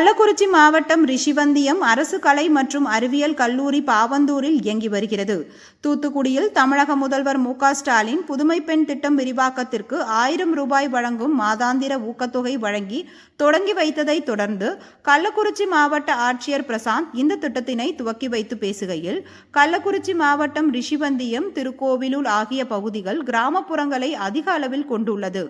கள்ளக்குறிச்சி மாவட்டம் ரிஷிவந்தியம் அரசு கலை மற்றும் அறிவியல் கல்லூரி பாவந்தூரில் இயங்கி வருகிறது. தூத்துக்குடியில் தமிழக முதல்வர் மு ஸ்டாலின் புதுமை பெண் திட்டம் விரிவாக்கத்திற்கு ஆயிரம் ரூபாய் வழங்கும் மாதாந்திர ஊக்கத்தொகை வழங்கி தொடங்கி வைத்ததை தொடர்ந்து கள்ளக்குறிச்சி மாவட்ட ஆட்சியர் பிரசாந்த் இந்த திட்டத்தினை துவக்கி வைத்து பேசுகையில் கள்ளக்குறிச்சி மாவட்டம் ரிஷிவந்தியம் திருக்கோவிலூர் ஆகிய பகுதிகள் கிராமப்புறங்களை அதிக அளவில் கொண்டுள்ளது.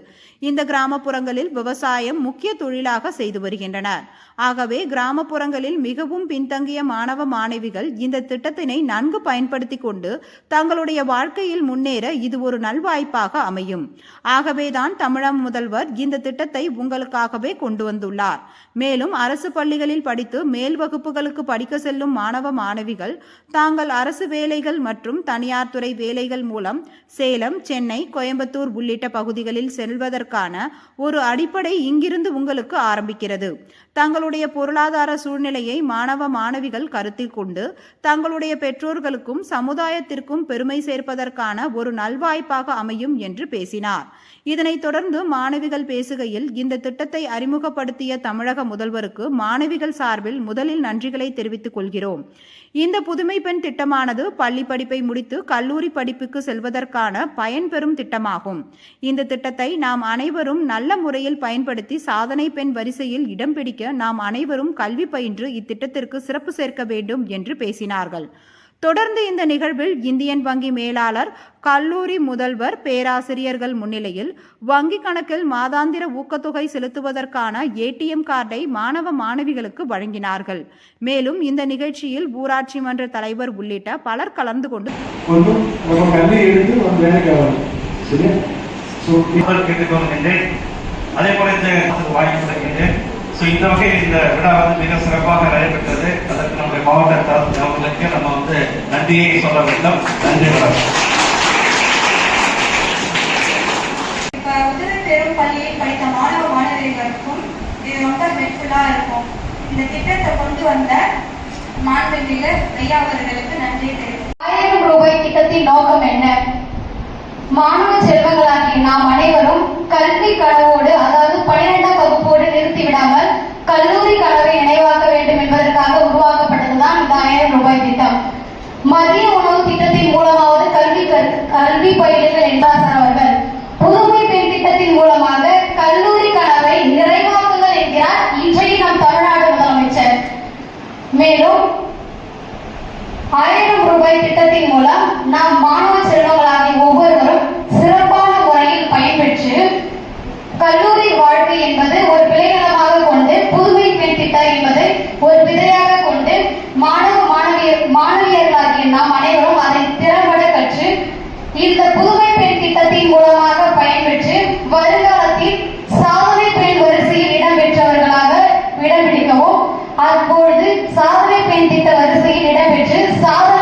இந்த கிராமப்புறங்களில் விவசாயம் முக்கிய தொழிலாக செய்து வருகின்றனர். ஆகவே கிராமப்புறங்களில் மிகவும் பின்தங்கிய மாணவ மாணவிகள் இந்த திட்டத்தினை நன்கு பயன்படுத்தி கொண்டு தங்களுடைய வாழ்க்கையில் முன்னேற இது ஒரு நல்வாய்ப்பாக அமையும். ஆகவேதான் தமிழக முதல்வர் இந்த திட்டத்தை உங்களுக்காகவே கொண்டு வந்துள்ளார். மேலும் அரசு பள்ளிகளில் படித்து மேல் வகுப்புகளுக்கு படிக்க செல்லும் மாணவ மாணவிகள் தாங்கள் அரசு வேலைகள் மற்றும் தனியார் துறை வேலைகள் மூலம் சேலம் சென்னை கோயம்புத்தூர் உள்ளிட்ட பகுதிகளில் செல்வதற்கான ஒரு அடிப்படை இங்கிருந்து உங்களுக்கு ஆரம்பிக்கிறது. தங்களுடைய பொருளாதார சூழ்நிலையை மாணவ மாணவிகள் கருத்தில் கொண்டு தங்களுடைய பெற்றோர்களுக்கும் சமுதாயத்திற்கும் பெருமை சேர்ப்பதற்கான ஒரு நல்வாய்ப்பாக அமையும் என்று பேசினார். இதனைத் தொடர்ந்து மாணவிகள் பேசுகையில் இந்த திட்டத்தை அறிமுகப்படுத்திய தமிழக முதல்வருக்கு மாணவிகள் சார்பில் முதலில் நன்றிகளை தெரிவித்துக் கொள்கிறோம். இந்த புதுமை பெண் திட்டமானது பள்ளி படிப்பை முடித்து கல்லூரி படிப்புக்கு செல்வதற்கான பயன்பெறும் திட்டமாகும். இந்த திட்டத்தை நாம் அனைவரும் நல்ல முறையில் பயன்படுத்தி சாதனை பெண் வரிசையில் இடம் பிடிக்க நாம் அனைவரும் கல்வி பயின்று இத்திட்டத்திற்கு சிறப்பு சேர்க்க வேண்டும் என்று பேசினார்கள். தொடர்ந்து இந்த நிகழ்வில் இந்தியன் வங்கி மேலாளர் கல்லூரி முதல்வர் பேராசிரியர்கள் முன்னிலையில் வங்கி கணக்கில் மாதாந்திர ஊக்கத்தொகை செலுத்துவதற்கான ஏடிஎம் கார்டை மாணவ மாணவிகளுக்கு வழங்கினார்கள். மேலும் இந்த நிகழ்ச்சியில் ஊராட்சி மன்ற தலைவர் உள்ளிட்ட பலர் கலந்து கொண்டு அதே போல இந்த வாய்ப்பு ஸோ இந்த வகையில் இந்த விழா வந்து மிக சிறப்பாக நடைபெற்றது. அதற்கு நம்முடைய மாவட்ட அவர்களுக்கு நம்ம வந்து நன்றியை சொல்ல வேண்டும். நன்றி வணக்கம் பெறும் பள்ளியில் படித்த மாணவ மாணவிகளுக்கும் இது ரொம்ப ஹெல்ப்ஃபுல்லா இருக்கும். இந்த திட்டத்தை கொண்டு வந்த மாண்புமிகு ஐயா அவர்களுக்கு நன்றி தெரிவித்துக் ஆயிரம் ரூபாய் திட்டத்தின் நோக்கம் என்ன? மாணவ செல்வங்களாகிய நாம் அனைவரும் கல்வி கனவோடு அதாவது பன்னிரெண்டாம் வகுப்போடு நிறுத்தி விடாமல் கல்லூரி கலவை நினைவாக்க வேண்டும் என்பதற்காக உருவாக்கப்பட்டதுதான் இந்த ஆயிரம் ரூபாய் திட்டம். மதிய உணவு திட்டத்தின் மூலமாவது கல்வி கல்வி பயிலுங்கள் என்றார் அவர்கள். புதுமை பெண் திட்டத்தின் மூலமாக கல்லூரி கனவை நிறைவாக்குங்கள் என்கிறார் இன்றைய நம் தமிழ்நாடு முதலமைச்சர். மேலும் ஆயிரம் ரூபாய் திட்டத்தின் மூலம் நாம் மாணவர் இந்த புதுமை பெண் திட்டத்தின் மூலமாக பயன்பெற்று வருங்காலத்தில் சாதனை பெண் வரிசையில் இடம்பெற்றவர்களாக இடம்பிடிக்கவும் அப்பொழுது சாதனை பெண் திட்ட வரிசையில் இடம்பெற்று சாதனை